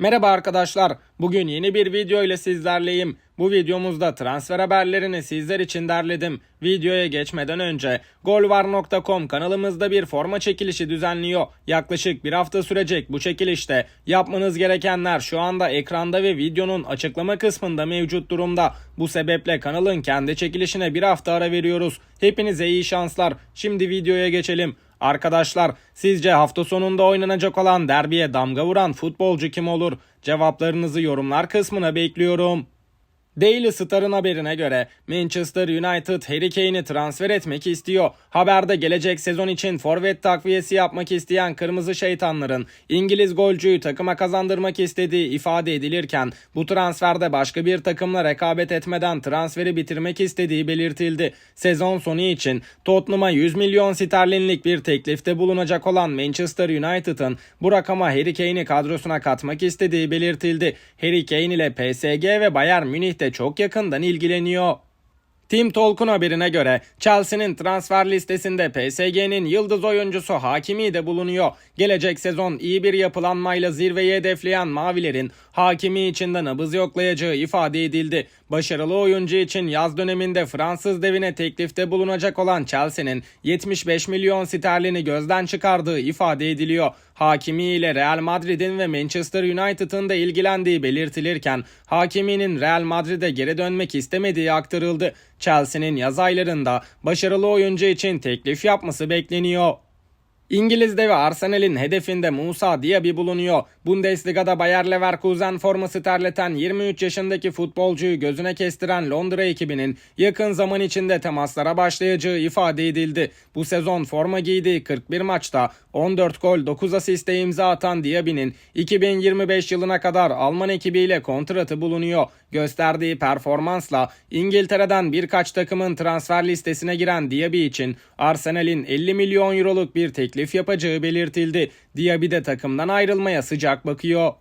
Merhaba arkadaşlar. Bugün yeni bir video ile sizlerleyim. Bu videomuzda transfer haberlerini sizler için derledim. Videoya geçmeden önce golvar.com kanalımızda bir forma çekilişi düzenliyor. Yaklaşık bir hafta sürecek bu çekilişte yapmanız gerekenler şu anda ekranda ve videonun açıklama kısmında mevcut durumda. Bu sebeple kanalın kendi çekilişine bir hafta ara veriyoruz. Hepinize iyi şanslar. Şimdi videoya geçelim. Arkadaşlar sizce hafta sonunda oynanacak olan derbiye damga vuran futbolcu kim olur? Cevaplarınızı yorumlar kısmına bekliyorum. Daily Star'ın haberine göre Manchester United Harry Kane'i transfer etmek istiyor. Haberde gelecek sezon için forvet takviyesi yapmak isteyen Kırmızı Şeytanların İngiliz golcüyü takıma kazandırmak istediği ifade edilirken bu transferde başka bir takımla rekabet etmeden transferi bitirmek istediği belirtildi. Sezon sonu için Tottenham'a 100 milyon sterlinlik bir teklifte bulunacak olan Manchester United'ın bu rakama Harry Kane'i kadrosuna katmak istediği belirtildi. Harry Kane ile PSG ve Bayern Münih çok yakından ilgileniyor. Tim Tolkun haberine göre Chelsea'nin transfer listesinde PSG'nin yıldız oyuncusu Hakimi de bulunuyor. Gelecek sezon iyi bir yapılanmayla zirveyi hedefleyen Mavilerin Hakimi için de nabız yoklayacağı ifade edildi. Başarılı oyuncu için yaz döneminde Fransız devine teklifte bulunacak olan Chelsea'nin 75 milyon sterlini gözden çıkardığı ifade ediliyor. Hakimi ile Real Madrid'in ve Manchester United'ın da ilgilendiği belirtilirken Hakimi'nin Real Madrid'e geri dönmek istemediği aktarıldı. Chelsea'nin yaz aylarında başarılı oyuncu için teklif yapması bekleniyor. İngiliz'de ve Arsenal'in hedefinde Musa Diaby bulunuyor. Bundesliga'da Bayer Leverkusen forması terleten 23 yaşındaki futbolcuyu gözüne kestiren Londra ekibinin yakın zaman içinde temaslara başlayacağı ifade edildi. Bu sezon forma giydiği 41 maçta 14 gol 9 asiste imza atan Diaby'nin 2025 yılına kadar Alman ekibiyle kontratı bulunuyor. Gösterdiği performansla İngiltere'den birkaç takımın transfer listesine giren Diaby için Arsenal'in 50 milyon euroluk bir teklif yapacağı belirtildi. Diaby de takımdan ayrılmaya sıcak bakıyor.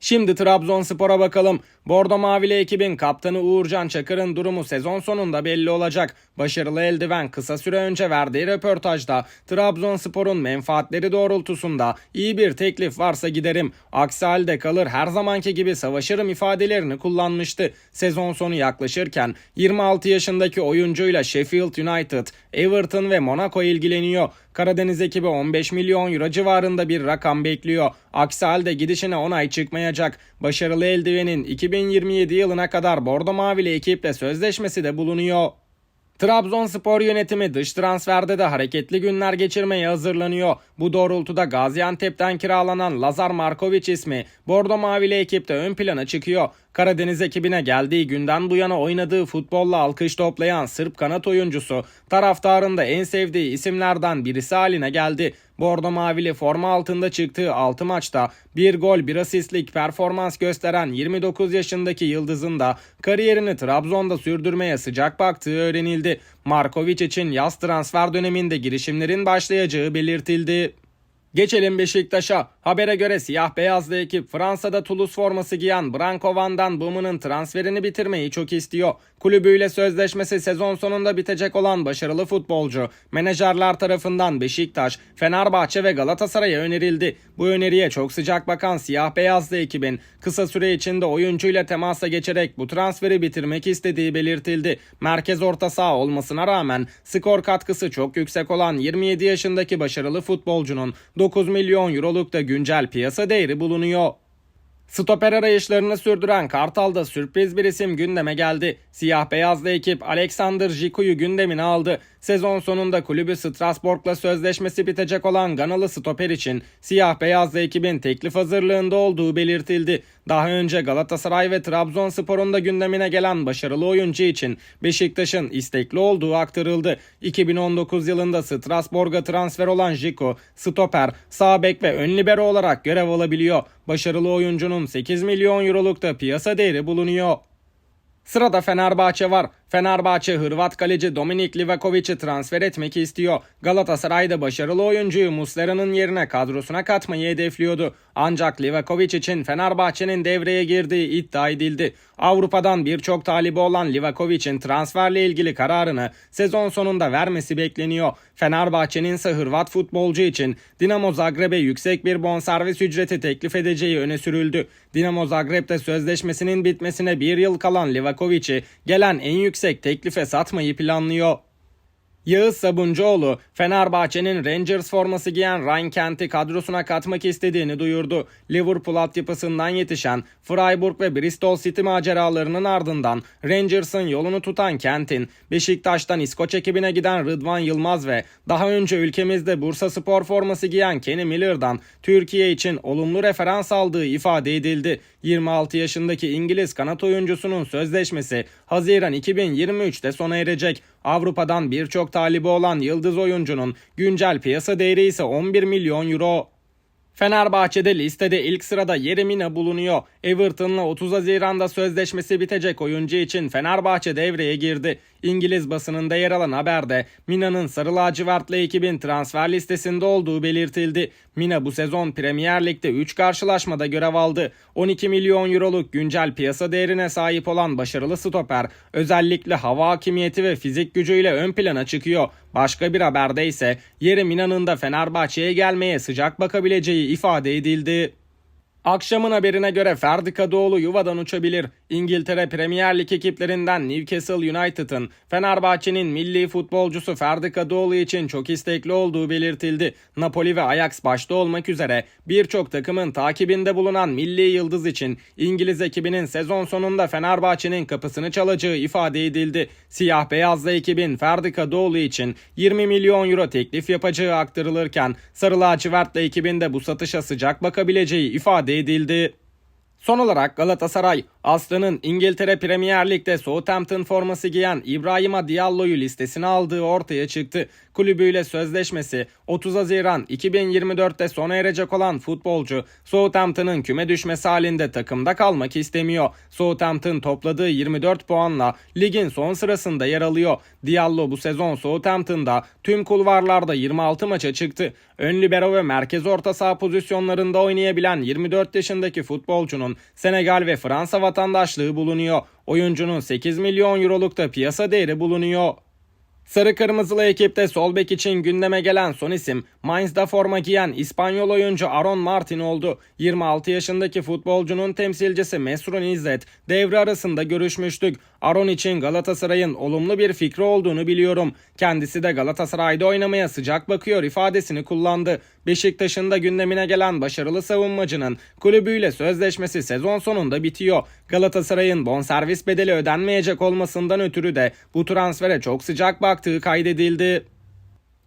Şimdi Trabzonspor'a bakalım. Bordo Mavili ekibin kaptanı Uğurcan Çakır'ın durumu sezon sonunda belli olacak. Başarılı eldiven kısa süre önce verdiği röportajda Trabzonspor'un menfaatleri doğrultusunda iyi bir teklif varsa giderim. Aksi halde kalır her zamanki gibi savaşırım ifadelerini kullanmıştı. Sezon sonu yaklaşırken 26 yaşındaki oyuncuyla Sheffield United, Everton ve Monaco ilgileniyor. Karadeniz ekibi 15 milyon euro civarında bir rakam bekliyor. Aksi halde gidişine onay çıkmayacak. Başarılı eldivenin 2027 yılına kadar Bordo Mavili ekiple sözleşmesi de bulunuyor. Trabzonspor yönetimi dış transferde de hareketli günler geçirmeye hazırlanıyor. Bu doğrultuda Gaziantep'ten kiralanan Lazar Markovic ismi Bordo Mavili ekipte ön plana çıkıyor. Karadeniz ekibine geldiği günden bu yana oynadığı futbolla alkış toplayan Sırp kanat oyuncusu taraftarın da en sevdiği isimlerden birisi haline geldi. Bordo Mavili forma altında çıktığı 6 maçta 1 gol 1 asistlik performans gösteren 29 yaşındaki Yıldız'ın da kariyerini Trabzon'da sürdürmeye sıcak baktığı öğrenildi. Markovic için yaz transfer döneminde girişimlerin başlayacağı belirtildi. Geçelim Beşiktaş'a. Habere göre siyah beyazlı ekip Fransa'da Toulouse forması giyen Branko Van Den Bomen'ın transferini bitirmeyi çok istiyor. Kulübüyle sözleşmesi sezon sonunda bitecek olan başarılı futbolcu menajerler tarafından Beşiktaş, Fenerbahçe ve Galatasaray'a önerildi. Bu öneriye çok sıcak bakan siyah beyazlı ekibin kısa süre içinde oyuncuyla temasa geçerek bu transferi bitirmek istediği belirtildi. Merkez orta saha olmasına rağmen skor katkısı çok yüksek olan 27 yaşındaki başarılı futbolcunun 9 milyon euroluk da güncel piyasa değeri bulunuyor. Stoper arayışlarını sürdüren Kartal'da sürpriz bir isim gündeme geldi. Siyah beyazlı ekip Alexander Jiku'yu gündemine aldı. Sezon sonunda kulübü Strasbourg'la sözleşmesi bitecek olan Ganalı stoper için siyah beyazlı ekibin teklif hazırlığında olduğu belirtildi. Daha önce Galatasaray ve Trabzonspor'un da gündemine gelen başarılı oyuncu için Beşiktaş'ın istekli olduğu aktarıldı. 2019 yılında Strasbourg'a transfer olan Jiku, stoper, sağ bek ve ön libero olarak görev alabiliyor. Başarılı oyuncunun 8 milyon euroluk da piyasa değeri bulunuyor. Sırada Fenerbahçe var. Fenerbahçe Hırvat kaleci Dominik Livakovic'i transfer etmek istiyor. Galatasaray'da başarılı oyuncuyu Muslera'nın yerine kadrosuna katmayı hedefliyordu. Ancak Livakovic için Fenerbahçe'nin devreye girdiği iddia edildi. Avrupa'dan birçok talibi olan Livakovic'in transferle ilgili kararını sezon sonunda vermesi bekleniyor. Fenerbahçe'nin ise Hırvat futbolcu için Dinamo Zagreb'e yüksek bir bonservis ücreti teklif edeceği öne sürüldü. Dinamo Zagreb'de sözleşmesinin bitmesine bir yıl kalan Livakovic'i gelen en yüksek teklife satmayı planlıyor. Yağız Sabuncuoğlu, Fenerbahçe'nin Rangers forması giyen Ryan Kent'i kadrosuna katmak istediğini duyurdu. Liverpool altyapısından yetişen Freiburg ve Bristol City maceralarının ardından Rangers'ın yolunu tutan Kent'in Beşiktaş'tan İskoç ekibine giden Rıdvan Yılmaz ve daha önce ülkemizde Bursa Spor forması giyen Kenny Miller'dan Türkiye için olumlu referans aldığı ifade edildi. 26 yaşındaki İngiliz kanat oyuncusunun sözleşmesi Haziran 2023'te sona erecek. Avrupa'dan birçok talibi olan yıldız oyuncunun güncel piyasa değeri ise 11 milyon euro. Fenerbahçe'de listede ilk sırada Yeremina bulunuyor. Everton'la 30 Haziran'da sözleşmesi bitecek oyuncu için Fenerbahçe devreye girdi. İngiliz basınında yer alan haberde Mina'nın Sarı Lacivertli ekibin transfer listesinde olduğu belirtildi. Mina bu sezon Premier Lig'de 3 karşılaşmada görev aldı. 12 milyon euroluk güncel piyasa değerine sahip olan başarılı stoper özellikle hava hakimiyeti ve fizik gücüyle ön plana çıkıyor. Başka bir haberde ise yeri Mina'nın da Fenerbahçe'ye gelmeye sıcak bakabileceği ifade edildi. Akşamın haberine göre Ferdi Kadıoğlu yuvadan uçabilir. İngiltere Premier Lig ekiplerinden Newcastle United'ın Fenerbahçe'nin milli futbolcusu Ferdi Kadıoğlu için çok istekli olduğu belirtildi. Napoli ve Ajax başta olmak üzere birçok takımın takibinde bulunan milli yıldız için İngiliz ekibinin sezon sonunda Fenerbahçe'nin kapısını çalacağı ifade edildi. Siyah beyazlı ekibin Ferdi Kadıoğlu için 20 milyon euro teklif yapacağı aktarılırken Sarı Lacivert'le ekibinde bu satışa sıcak bakabileceği ifade edildi. Son olarak Galatasaray, Aslı'nın İngiltere Premier Lig'de Southampton forması giyen İbrahima Diallo'yu listesine aldığı ortaya çıktı. Kulübüyle sözleşmesi 30 Haziran 2024'te sona erecek olan futbolcu Southampton'ın küme düşmesi halinde takımda kalmak istemiyor. Southampton topladığı 24 puanla ligin son sırasında yer alıyor. Diallo bu sezon Southampton'da tüm kulvarlarda 26 maça çıktı. Ön libero ve merkez orta saha pozisyonlarında oynayabilen 24 yaşındaki futbolcunun Senegal ve Fransa vatandaşlığı bulunuyor. Oyuncunun 8 milyon euroluk da piyasa değeri bulunuyor. Sarı kırmızılı ekipte sol bek için gündeme gelen son isim Mainz'da forma giyen İspanyol oyuncu Aaron Martin oldu. 26 yaşındaki futbolcunun temsilcisi Mesrun İzzet devre arasında görüşmüştük. Aaron için Galatasaray'ın olumlu bir fikri olduğunu biliyorum. Kendisi de Galatasaray'da oynamaya sıcak bakıyor ifadesini kullandı. Beşiktaş'ın da gündemine gelen başarılı savunmacının kulübüyle sözleşmesi sezon sonunda bitiyor. Galatasaray'ın bonservis bedeli ödenmeyecek olmasından ötürü de bu transfere çok sıcak baktığı kaydedildi.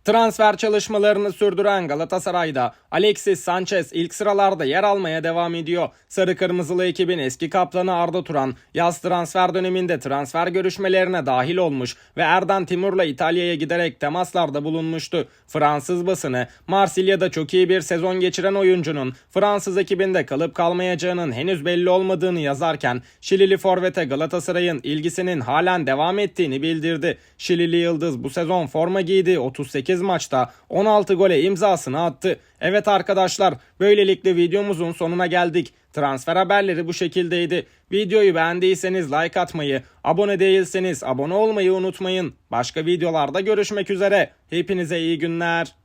Transfer çalışmalarını sürdüren Galatasaray'da Alexis Sanchez ilk sıralarda yer almaya devam ediyor. Sarı Kırmızılı ekibin eski kaplanı Arda Turan yaz transfer döneminde transfer görüşmelerine dahil olmuş ve Erdan Timur'la İtalya'ya giderek temaslarda bulunmuştu. Fransız basını Marsilya'da çok iyi bir sezon geçiren oyuncunun Fransız ekibinde kalıp kalmayacağının henüz belli olmadığını yazarken Şilili forvete Galatasaray'ın ilgisinin halen devam ettiğini bildirdi. Şilili Yıldız bu sezon forma giydi 38 maçta 16 gole imzasını attı. Evet arkadaşlar böylelikle videomuzun sonuna geldik. Transfer haberleri bu şekildeydi. Videoyu beğendiyseniz like atmayı, abone değilseniz abone olmayı unutmayın. Başka videolarda görüşmek üzere. Hepinize iyi günler.